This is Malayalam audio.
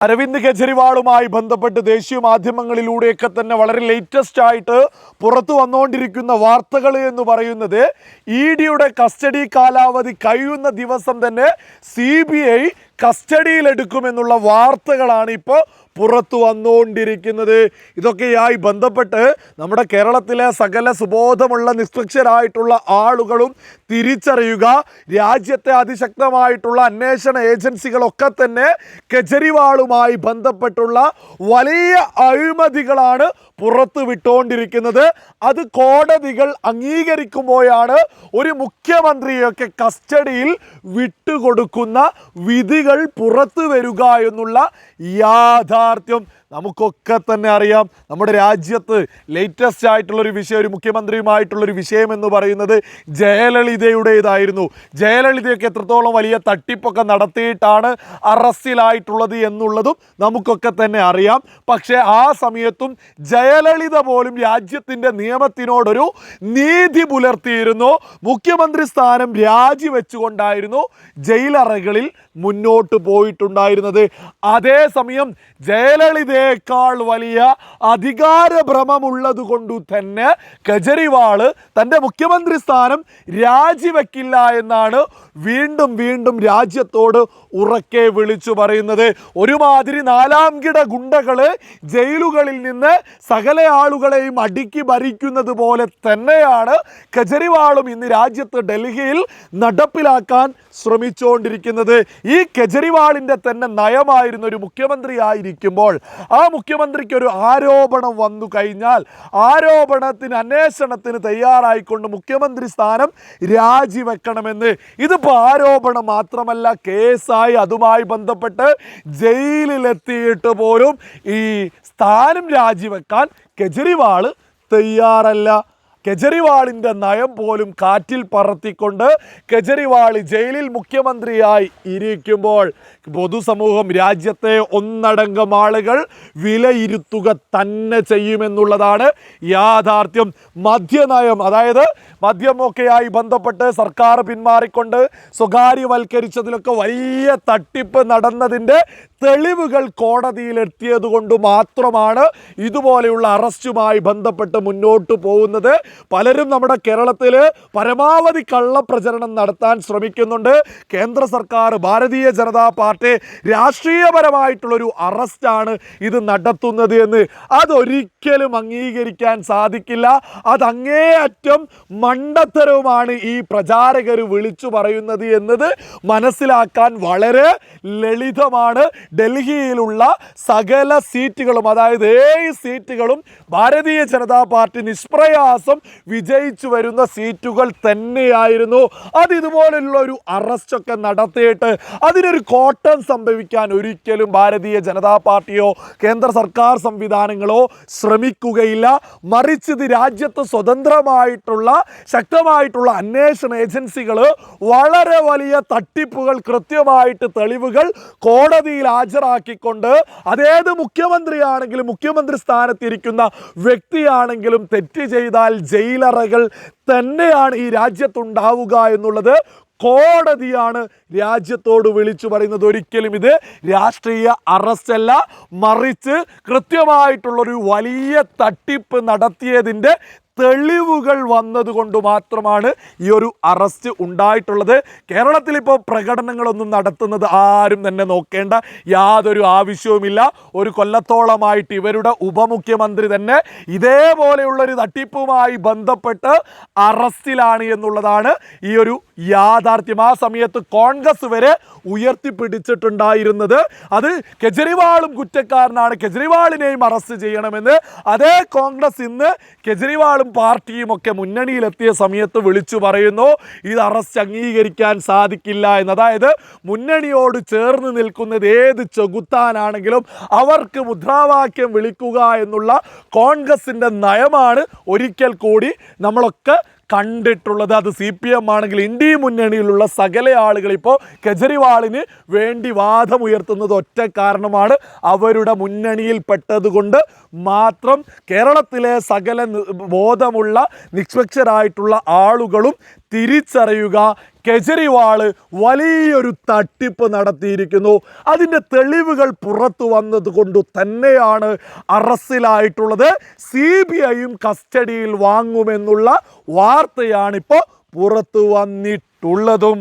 അരവിന്ദ് കെജ്രിവാളുമായി ബന്ധപ്പെട്ട് ദേശീയ മാധ്യമങ്ങളിലൂടെയൊക്കെ തന്നെ വളരെ ലേറ്റസ്റ്റ് ആയിട്ട് പുറത്തു വന്നുകൊണ്ടിരിക്കുന്ന വാർത്തകൾ എന്ന് പറയുന്നത് ഇ ഡിയുടെ കസ്റ്റഡി കാലാവധി കഴിയുന്ന ദിവസം തന്നെ സി ബി ഐ കസ്റ്റഡിയിലെടുക്കുമെന്നുള്ള വാർത്തകളാണ് ഇപ്പോൾ പുറത്തു വന്നുകൊണ്ടിരിക്കുന്നത്. ഇതൊക്കെയായി ബന്ധപ്പെട്ട് നമ്മുടെ കേരളത്തിലെ സകല സുബോധമുള്ള നിഷ്പക്ഷരായിട്ടുള്ള ആളുകളും തിരിച്ചറിയുക രാജ്യത്തെ അതിശക്തമായിട്ടുള്ള അന്വേഷണ ഏജൻസികളൊക്കെ തന്നെ കെജ്രിവാളുമായി ബന്ധപ്പെട്ടുള്ള വലിയ അഴിമതികളാണ് പുറത്തു വിട്ടുകൊണ്ടിരിക്കുന്നത്. അത് കോടതികൾ അംഗീകരിക്കുമ്പോഴാണ് ഒരു മുഖ്യമന്ത്രിയൊക്കെ കസ്റ്റഡിയിൽ വിട്ടുകൊടുക്കുന്ന വിധികൾ പുറത്തു വരിക എന്നുള്ള യാഥാർത്ഥ്യം നമുക്കൊക്കെ തന്നെ അറിയാം നമ്മുടെ രാജ്യത്ത് ലേറ്റസ്റ്റ് ആയിട്ടുള്ളൊരു വിഷയം ഒരു മുഖ്യമന്ത്രിയുമായിട്ടുള്ളൊരു വിഷയം എന്ന് പറയുന്നത് ജയലളിതയുടേതായിരുന്നു. ജയലളിതയൊക്കെ എത്രത്തോളം വലിയ തട്ടിപ്പൊക്കെ നടത്തിയിട്ടാണ് അറസ്റ്റിലായിട്ടുള്ളത് എന്നുള്ളതും നമുക്കൊക്കെ തന്നെ അറിയാം. പക്ഷേ ആ സമയത്തും ജയലളിത പോലും രാജ്യത്തിന്റെ നിയമത്തിനോടൊരു നീതി പുലർത്തിയിരുന്നു. മുഖ്യമന്ത്രി സ്ഥാനം രാജിവെച്ചുകൊണ്ടായിരുന്നു ജയിലറകളിൽ മുന്നോട്ട് പോയിട്ടുണ്ടായിരുന്നത്. അതേസമയം ജയലളിതയേക്കാൾ വലിയ അധികാരഭ്രമമുള്ളത് കൊണ്ടു തന്നെ കെജ്രിവാൾ തന്റെ മുഖ്യമന്ത്രി സ്ഥാനം രാജിവെക്കില്ല എന്നാണ് വീണ്ടും വീണ്ടും രാജ്യത്തോട് ഉറക്കെ വിളിച്ചു പറയുന്നത്. ഒരുമാതിരി നാലാം കിട ഗുണ്ടകൾ ജയിലുകളിൽ നിന്ന് സകല ആളുകളെയും അടുക്കി ഭരിക്കുന്നത് പോലെ തന്നെയാണ് കെജ്രിവാളും ഇന്ന് രാജ്യത്ത് ഡൽഹിയിൽ നടപ്പിലാക്കാൻ ശ്രമിച്ചുകൊണ്ടിരിക്കുന്നത് ഈ കെജ്രിവാളിന്റെ തന്നെ നയമായിരുന്ന ഒരു മുഖ്യമന്ത്രി ആയിരിക്കുമ്പോൾ ആ മുഖ്യമന്ത്രിക്ക് ഒരു ആരോപണം വന്നു കഴിഞ്ഞാൽ ആരോപണത്തിന് അന്വേഷണത്തിന് തയ്യാറായിക്കൊണ്ട് മുഖ്യമന്ത്രി സ്ഥാനം രാജിവെക്കണമെന്ന്. ഇതിപ്പോൾ ആരോപണം മാത്രമല്ല കേസായി അതുമായി ബന്ധപ്പെട്ട് ജയിലിലെത്തിയിട്ട് പോലും ഈ സ്ഥാനം രാജിവെക്കാൻ കെജ്രിവാൾ തയ്യാറല്ല. കെജ്രിവാളിന്റെ നയം പോലും കാറ്റിൽ പറത്തിക്കൊണ്ട് കെജ്രിവാൾ ജയിലിൽ മുഖ്യമന്ത്രിയായി ഇരിക്കുമ്പോൾ പൊതുസമൂഹം രാജ്യത്തെ ഒന്നടങ്കം ആളുകൾ വിലയിരുത്തുക തന്നെ ചെയ്യുമെന്നുള്ളതാണ് യാഥാർത്ഥ്യം. മദ്യനയം അതായത് മദ്യമൊക്കെയായി ബന്ധപ്പെട്ട് സർക്കാർ പിന്മാറിക്കൊണ്ട് സ്വകാര്യവൽക്കരിച്ചതിലൊക്കെ വലിയ തട്ടിപ്പ് നടന്നതിന്റെ തെളിവുകൾ കോടതിയിൽ എത്തിയത് കൊണ്ട് മാത്രമാണ് ഇതുപോലെയുള്ള അറസ്റ്റുമായി ബന്ധപ്പെട്ട് മുന്നോട്ട് പോകുന്നത്. പലരും നമ്മുടെ കേരളത്തിൽ പരമാവധി കള്ളപ്രചരണം നടത്താൻ ശ്രമിക്കുന്നുണ്ട്. കേന്ദ്ര സർക്കാർ ഭാരതീയ ജനതാ പാർട്ടി രാഷ്ട്രീയപരമായിട്ടുള്ളൊരു അറസ്റ്റാണ് ഇത് നടത്തുന്നത് എന്ന്. അതൊരിക്കലും അംഗീകരിക്കാൻ സാധിക്കില്ല. അത് മണ്ടത്തരവുമാണ് ഈ പ്രചാരകർ വിളിച്ചു പറയുന്നത് എന്നത് മനസ്സിലാക്കാൻ വളരെ ലളിതമാണ്. ഡൽഹിയിലുള്ള സകല സീറ്റുകളും അതായത് ഏഴ് സീറ്റുകളും ഭാരതീയ ജനതാ പാർട്ടി നിഷ്പ്രയാസം വിജയിച്ചു വരുന്ന സീറ്റുകൾ തന്നെയായിരുന്നു. അത് ഇതുപോലുള്ള ഒരു അറസ്റ്റൊക്കെ നടത്തിയിട്ട് അതിനൊരു കോട്ടം സംഭവിക്കാൻ ഒരിക്കലും ഭാരതീയ ജനതാ പാർട്ടിയോ കേന്ദ്ര സർക്കാർ സംവിധാനങ്ങളോ ശ്രമിക്കുകയില്ല. മറിച്ച് ഇത് രാജ്യത്ത് സ്വതന്ത്രമായിട്ടുള്ള ശക്തമായിട്ടുള്ള അന്വേഷണ ഏജൻസികൾ വളരെ വലിയ തട്ടിപ്പുകൾ കൃത്യമായിട്ട് തെളിവുകൾ കോടതിയിൽ ഹാജരാക്കിക്കൊണ്ട് അതേത് മുഖ്യമന്ത്രിയാണെങ്കിലും മുഖ്യമന്ത്രി സ്ഥാനത്തിരിക്കുന്ന വ്യക്തിയാണെങ്കിലും തെറ്റ് ചെയ്താൽ ജയിലറകൾ തന്നെയാണ് ഈ രാജ്യത്തുണ്ടാവുക എന്നുള്ളത് കോടതിയാണ് രാജ്യത്തോട് വിളിച്ചു പറയുന്നത്. ഒരിക്കലും ഇത് രാഷ്ട്രീയ അറസ്റ്റല്ല മറിച്ച് കൃത്യമായിട്ടുള്ളൊരു വലിയ തട്ടിപ്പ് നടത്തിയതിന്റെ തെളിവുകൾ വന്നതുകൊണ്ട് മാത്രമാണ് ഈ ഒരു അറസ്റ്റ് ഉണ്ടായിട്ടുള്ളത്. കേരളത്തിൽ ഇപ്പോൾ പ്രകടനങ്ങളൊന്നും നടത്തുന്നത് ആരും തന്നെ നോക്കേണ്ട യാതൊരു ആവശ്യവുമില്ല. ഒരു കൊല്ലത്തോളമായിട്ട് ഇവരുടെ ഉപമുഖ്യമന്ത്രി തന്നെ ഇതേപോലെയുള്ളൊരു തട്ടിപ്പുമായി ബന്ധപ്പെട്ട് അറസ്റ്റിലാണ് എന്നുള്ളതാണ് ഈ ഒരു യാഥാർത്ഥ്യം. ആ സമയത്ത് കോൺഗ്രസ് വരെ ഉയർത്തിപ്പിടിച്ചിട്ടുണ്ടായിരുന്നത്. അത് കെജ്രിവാളും കുറ്റക്കാരനാണ്. കെജ്രിവാളിനെയും അറസ്റ്റ് ചെയ്യണമെന്ന്. അതേ കോൺഗ്രസ് ഇന്ന് കെജ്രിവാളും പാർട്ടിയും ഒക്കെ മുന്നണിയിലെത്തിയ സമയത്ത് വിളിച്ചു പറയുന്നു ഇത് അറസ്റ്റ് അംഗീകരിക്കാൻ സാധിക്കില്ല എന്ന് അതായത് മുന്നണിയോട് ചേർന്ന് നിൽക്കുന്നത് ഏത് ചെകുത്താനാണെങ്കിലും അവർക്ക് മുദ്രാവാക്യം വിളിക്കുക എന്നുള്ള കോൺഗ്രസിന്റെ നയമാണ് ഒരിക്കൽ കൂടി നമ്മളൊക്കെ കണ്ടിട്ടുള്ളത്. അത് സി പി എം ആണെങ്കിൽ ഇന്ത്യ മുന്നണിയിലുള്ള സകല ആളുകൾ ഇപ്പോൾ കെജ്രിവാളിന് വേണ്ടി വാദമുയർത്തുന്നത് ഒറ്റ കാരണമാണ് അവരുടെ മുന്നണിയിൽപ്പെട്ടതുകൊണ്ട് മാത്രം കേരളത്തിലെ സകല ബോധമുള്ള നിഷ്പക്ഷരായിട്ടുള്ള ആളുകളും തിരിച്ചറിയുക കെജ്രിവാൾ വലിയൊരു തട്ടിപ്പ് നടത്തിയിരിക്കുന്നു. അതിന്റെ തെളിവുകൾ പുറത്തു വന്നത് കൊണ്ട് തന്നെയാണ് അറസ്റ്റിലായിട്ടുള്ളത്. സി ബി ഐയും കസ്റ്റഡിയിൽ വാങ്ങുമെന്നുള്ള വാർത്തയാണിപ്പോൾ പുറത്തു വന്നിട്ടുള്ളതും.